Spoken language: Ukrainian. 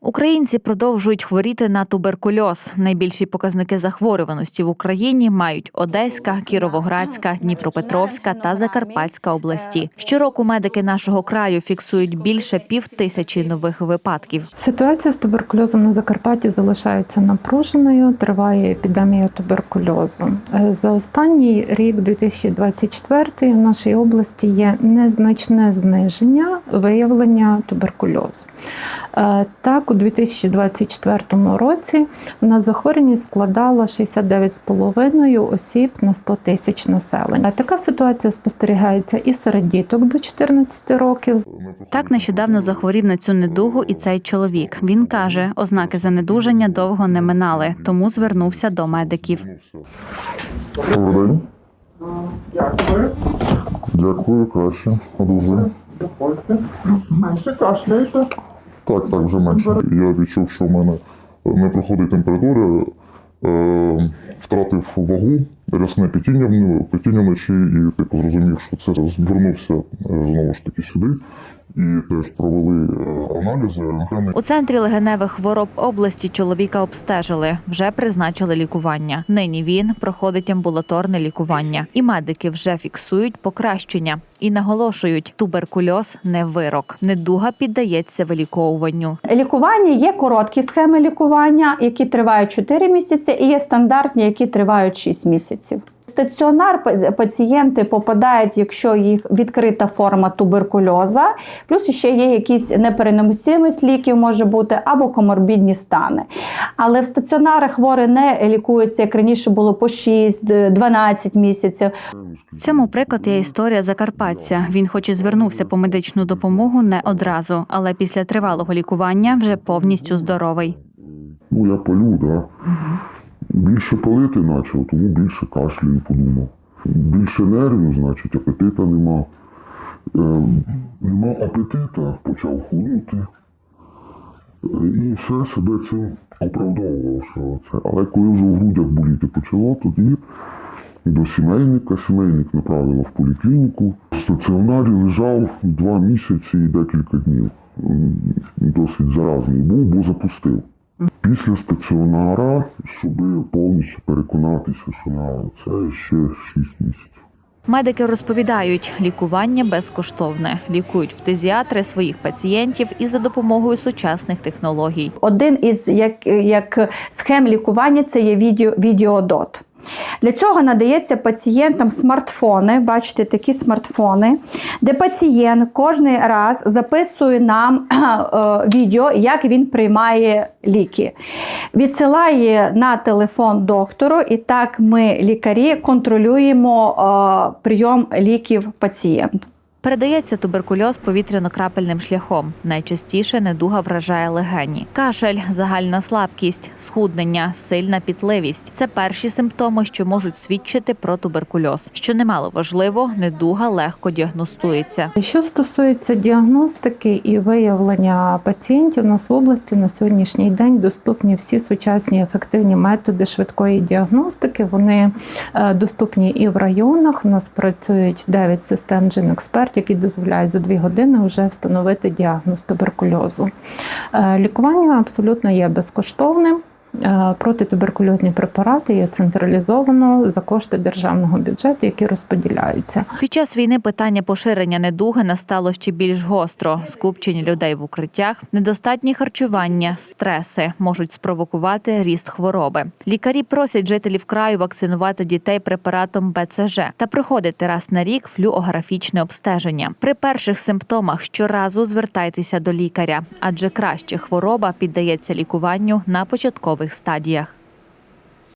Українці продовжують хворіти на туберкульоз. Найбільші показники захворюваності в Україні мають Одеська, Кіровоградська, Дніпропетровська та Закарпатська області. Щороку медики нашого краю фіксують більше пів тисячі нових випадків. Ситуація з туберкульозом на Закарпатті залишається напруженою. Триває епідемія туберкульозу. Е, За останній рік, 2024, в нашій області є незначне зниження виявлення туберкульозу. Е, Так, у 2024 році у нас захворюваність складала 69,5 осіб на 100 тисяч населення. Така ситуація спостерігається і серед діток до 14 років. Так нещодавно захворів на цю недугу і цей чоловік. Він каже, ознаки занедужання довго не минали, тому звернувся до медиків. Добрий день. Дякую. Дякую, краще. Одужую. Заходьте. Менше кашляєте. Так, так, вже менше. Я відчув, що в мене не проходить температура, е, втратив вагу, рясне пітіння вночі, і типу зрозумів, що це звернувся е, знову ж таки сюди. І теж провели е, аналізи. У центрі легеневих хвороб області чоловіка обстежили, вже призначили лікування. Нині він проходить амбулаторне лікування, і медики вже фіксують покращення і наголошують, туберкульоз не вирок. Недуга піддається виліковуванню. Лікування є короткі схеми лікування, які тривають 4 місяці, і є стандартні, які тривають 6 місяців. Стаціонар пацієнти попадають, якщо їх відкрита форма туберкульоза, плюс ще є якісь непереносимість ліків може бути або коморбідні стани. Але в стаціонарах хворі не лікуються, як раніше було по 6-12 місяців. Цьому приклад є історія закарпатця. Він, хоч і звернувся по медичну допомогу, не одразу, але після тривалого лікування вже повністю здоровий. Ну, я палю, да. Більше палити почав, тому більше кашлюю, подумав. Більше нервів, значить, апетита нема. Е, нема апетита, почав худнути. І все себе цим оправдовував, що це. Але коли вже в грудях боліти почало, тоді до сімейника, сімейник направило в поліклініку. В стаціонарі лежав два місяці і декілька днів. Досить заразний був, бо запустив. Після стаціонара, щоб повністю переконатися, що на це ще 6 місяців. Медики розповідають, лікування безкоштовне. Лікують фтизіатри своїх пацієнтів і за допомогою сучасних технологій. Один із як, як схем лікування це є відео, відеодот. Для цього надається пацієнтам смартфони, бачите, такі смартфони, де пацієнт кожен раз записує нам е, відео, як він приймає ліки. Відсилає на телефон доктору, і так ми, лікарі, контролюємо е, прийом ліків пацієнту. Передається туберкульоз повітряно-крапельним шляхом. Найчастіше недуга вражає легені. Кашель, загальна слабкість, схуднення, сильна пітливість це перші симптоми, що можуть свідчити про туберкульоз. Що немало важливо, недуга легко діагностується. Що стосується діагностики і виявлення пацієнтів, у нас в області на сьогоднішній день доступні всі сучасні ефективні методи швидкої діагностики. Вони е, доступні і в районах. У нас працюють 9 систем GenExpert, які дозволяють за 2 години вже встановити діагноз туберкульозу. Е, Лікування абсолютно є безкоштовним. Е, Протитуберкульозні препарати є централізовано за кошти державного бюджету, які розподіляються. Під час війни питання поширення недуги настало ще більш гостро. Скупчення людей в укриттях, недостатні харчування, стреси можуть спровокувати ріст хвороби. Лікарі просять жителів краю вакцинувати дітей препаратом БЦЖ та проходити раз на рік флюорографічне обстеження. При перших симптомах щоразу звертайтеся до лікаря, адже краще хвороба піддається лікуванню на початкових стадіях.